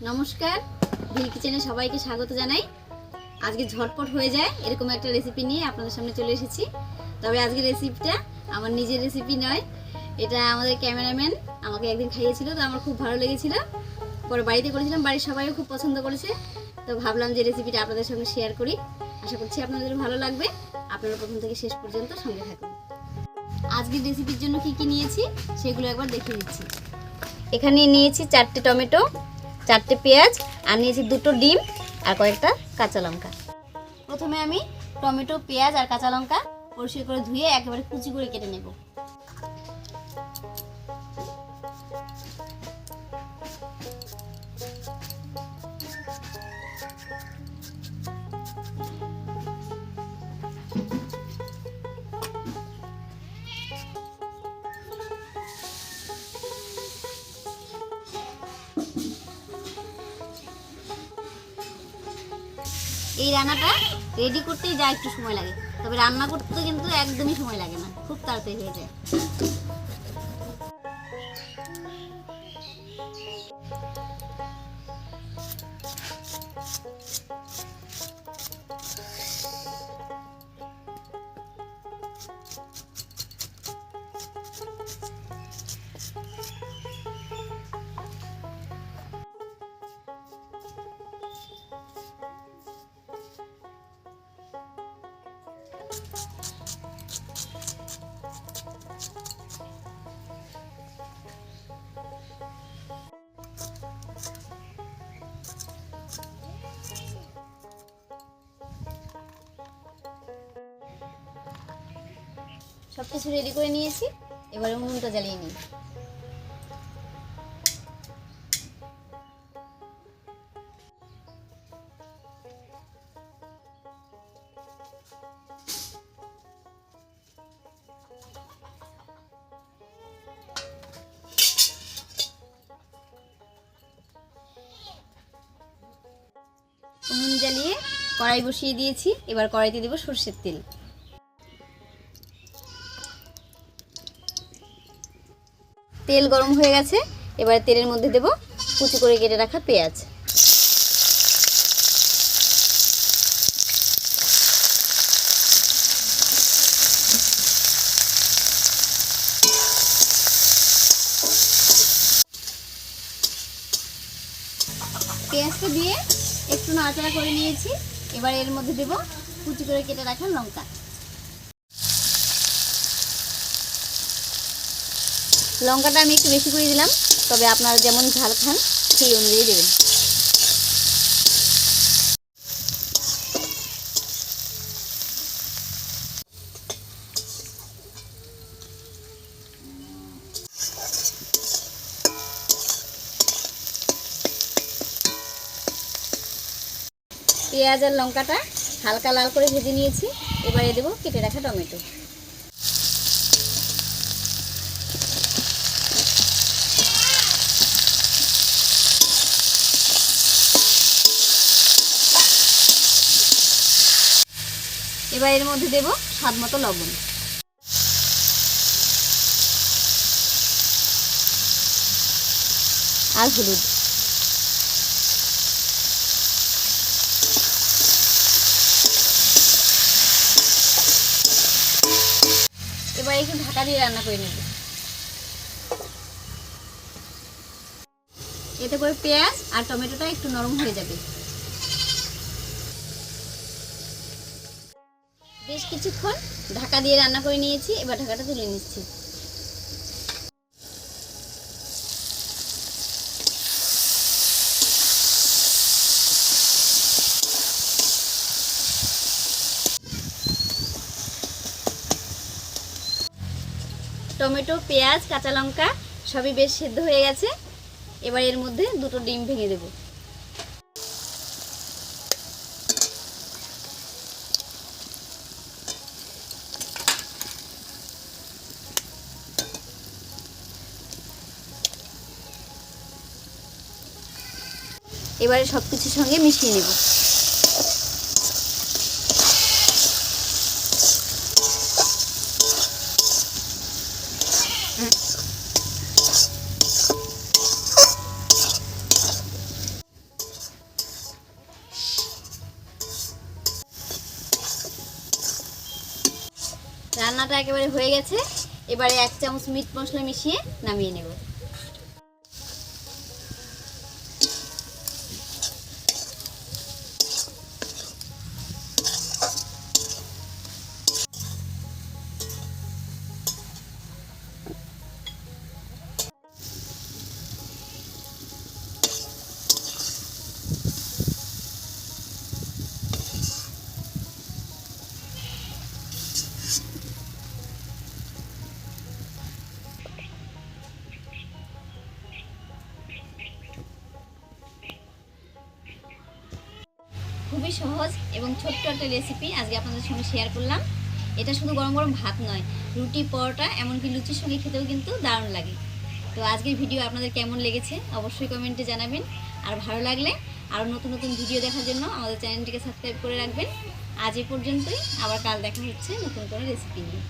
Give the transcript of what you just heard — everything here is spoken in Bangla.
নমস্কার ভিল কিচেনে সবাইকে স্বাগত জানাই। আজকে ঝটপট হয়ে যায়, এরকম একটা রেসিপি নিয়ে আপনাদের সামনে চলে এসেছি। তবে আজকে রেসিপিটা আমার নিজের রেসিপি নয়, এটা আমাদের ক্যামেরাম্যান আমাকে একদিন খাইয়েছিল, তো আমার খুব ভালো লেগেছিল। পরে বাড়িতে করেছিলাম, বাড়ির সবাইও খুব পছন্দ করেছে। তো ভাবলাম যে রেসিপিটা আপনাদের সঙ্গে শেয়ার করি। আশা করছি আপনাদের ভালো লাগবে। আপনারা প্রথম থেকে শেষ পর্যন্ত সঙ্গে থাকুন। আজকের রেসিপির জন্য কি কি নিয়েছি, সেগুলো একবার দেখে নিচ্ছি। এখানে নিয়েছি চারটে টমেটো চারটে পেঁয়াজ, আর নিয়েছি দুটো ডিম আর কয়েকটা কাঁচা লঙ্কা। প্রথমে আমি টমেটো, পেঁয়াজ আর কাঁচা লঙ্কা পরিষ্কার করে ধুয়ে একেবারে কুচি করে কেটে নেব। এই রান্নাটা রেডি করতেই যা একটু সময় লাগে। তবে রান্না করতে কিন্তু একদমই সময় লাগে না, খুব তাড়াতাড়ি হয়ে যায়। সব কিছু রেডি করে নিয়েছি। এবারে উনুনটা জ্বালিয়ে নিই। জ্বালিয়ে কড়াই বসিয়ে দিয়েছি। এবার কড়াইতে দেবো সর্ষের তেল। তেল গরম হয়ে গেছে। এবার তেলের মধ্যে দেব কুচি করে কেটে রাখা পেঁয়াজ। পেঁয়াজটা দিয়ে একটু নাড়াচাড়া করে নিয়েছি। এবার এর মধ্যে দেব কুচি করে কেটে রাখা লঙ্কা। লঙ্কাটা আমি একটু বেশি করে দিলাম, তবে আপনারা যেমন ঝাল খান, সেই অনুযায়ী দেবেন। পেঁয়াজ আর লঙ্কাটা হালকা লাল করে ভেজে নিয়েছি। এবারে দেবো কেটে রাখা টমেটো। এবার এর মধ্যে দেব স্বাদ মতো লবণ। আর হলুদ। এবার একটু ঢাকা দিয়ে রান্না করে নেব। এতে করে পেঁয়াজ আর টমেটোটা একটু নরম হয়ে যাবে। বেশ কিছুক্ষণ ঢাকা দিয়ে রান্না করে নিয়েছি, এবার ঢাকাটা তুলে নিচ্ছি। টমেটো, পেঁয়াজ, কাঁচা লঙ্কা, সবই বেশ সেদ্ধ হয়ে গেছে। এবার এর মধ্যে দুটো ডিম ভেঙে দেবো। এবারে সব কিছুর সঙ্গে মিশিয়ে নেব। রান্নাটা একেবারে হয়ে গেছে। এবারে এক চামচ মিট মশলা মিশিয়ে নামিয়ে নেব। খুবই সহজ এবং ছোট্ট একটা রেসিপি আজকে আপনাদের সঙ্গে শেয়ার করলাম। এটা শুধু গরম গরম ভাত নয়, রুটি, পরোটা, এমনকি লুচির সঙ্গে খেতেও কিন্তু দারুণ লাগে। তো আজকের ভিডিও আপনাদের কেমন লেগেছে অবশ্যই কমেন্টে জানাবেন। আর ভালো লাগলে আরও নতুন নতুন ভিডিও দেখার জন্য আমাদের চ্যানেলটিকে সাবস্ক্রাইব করে রাখবেন। আজ এ পর্যন্তই, আবার কাল দেখা হচ্ছে নতুন কোনো রেসিপি নিয়ে।